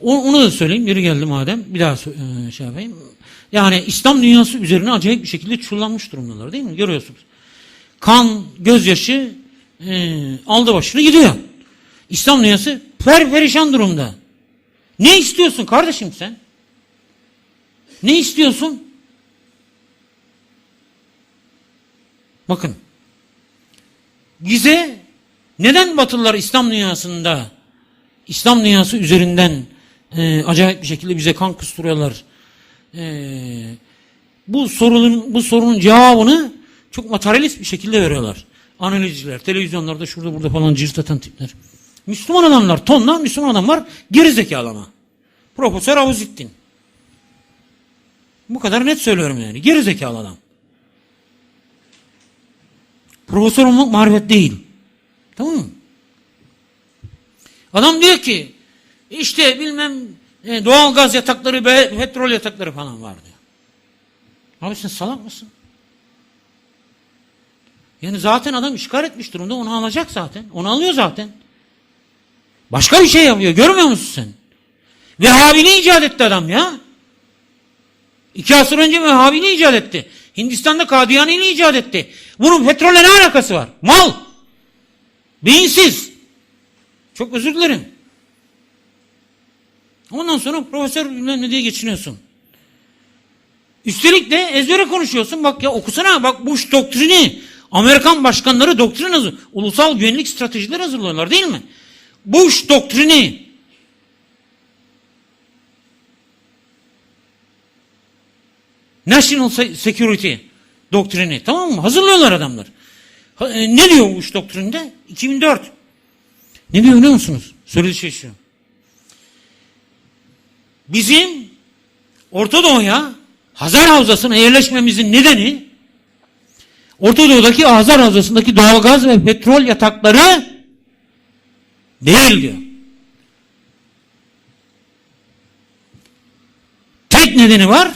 Onu da söyleyeyim. Yeri geldi madem. Bir daha e, şey yapayım. Yani İslam dünyası üzerine acayip bir şekilde çullanmış durumdalar değil mi? Görüyorsunuz. Kan, gözyaşı e, aldı başını gidiyor. İslam dünyası perperişan durumda. Ne istiyorsun kardeşim sen? Ne istiyorsun? Bakın. Bize neden Batılılar İslam dünyasında İslam dünyası üzerinden e, acayip bir şekilde bize kan kusturuyorlar? E, bu sorunun bu sorunun cevabını çok materyalist bir şekilde veriyorlar. Analizciler, televizyonlarda şurada burada falan cirit atan tipler. Müslüman adamlar, tonla Müslüman adam var, geri zekalı ama. Profesör Avuzittin. Bu kadar net söylüyorum yani. Geri zekalı adam. Profesör olmak marifet değil. Tamam mı? Adam diyor ki işte bilmem e, doğal gaz yatakları, petrol yatakları falan var diyor. Abi sen salak mısın? Yani zaten adam işgal etmiş durumda onu alacak zaten. Onu alıyor zaten. Başka bir şey yapıyor. Görmüyor musun sen? Vehhabini icat etti adam ya. İki asır önce Vehhabini icat etti. Hindistan'da Kadiyani'ni icat etti. Bunun petrolle ne alakası var? Mal. Beyinsiz. Çok özür dilerim. Ondan sonra profesör ne diye geçiniyorsun. Üstelik de ezbere konuşuyorsun. Bak ya okusana bak Bush doktrini. Amerikan başkanları doktrin hazır. Ulusal güvenlik stratejileri hazırlıyorlar değil mi? Bush doktrini. National Se- Security doktrini. Tamam mı? Hazırlıyorlar adamlar. E, ne diyor Bush doktrinde? 2004. Ne diyor biliyor musunuz? Söylediği şey şu. Bizim Orta Doğu'ya Hazar Havzası'na yerleşmemizin nedeni Orta Doğu'daki Hazar Havzası'ndaki doğalgaz ve petrol yatakları değil diyor. Tek nedeni var.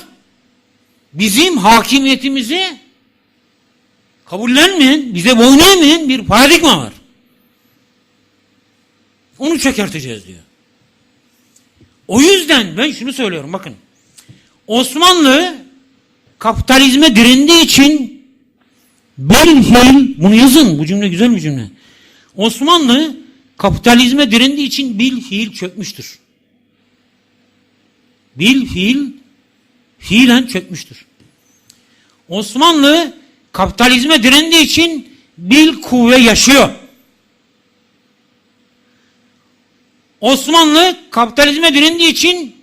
Bizim hakimiyetimizi kabullenmeyen, bize boyun eğmeyen bir paradigma var. Onu çökerteceğiz diyor. O yüzden ben şunu söylüyorum bakın. Osmanlı kapitalizme direndiği için fiil, bunu yazın bu cümle güzel bir cümle. Osmanlı kapitalizme direndiği için bil fiil çökmüştür. Bil fiil fiilen çökmüştür. Osmanlı kapitalizme direndiği için bil kuvve yaşıyor. Osmanlı kapitalizme direndiği için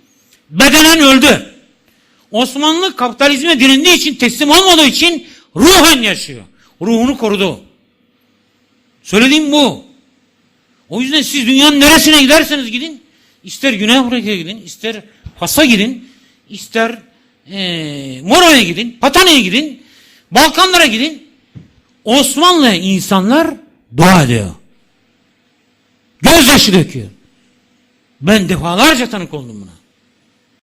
bedenen öldü. Osmanlı kapitalizme direndiği için teslim olmadığı için ruhen yaşıyor. Ruhunu korudu. Söylediğim bu. O yüzden siz dünyanın neresine giderseniz gidin, ister Güney Afrika'ya gidin, ister Fas'a gidin, ister ee, Moro'ya gidin, Patana'ya gidin, Balkanlara gidin. Osmanlı insanlar dua ediyor. Gözyaşı döküyor. Ben defalarca tanık oldum buna.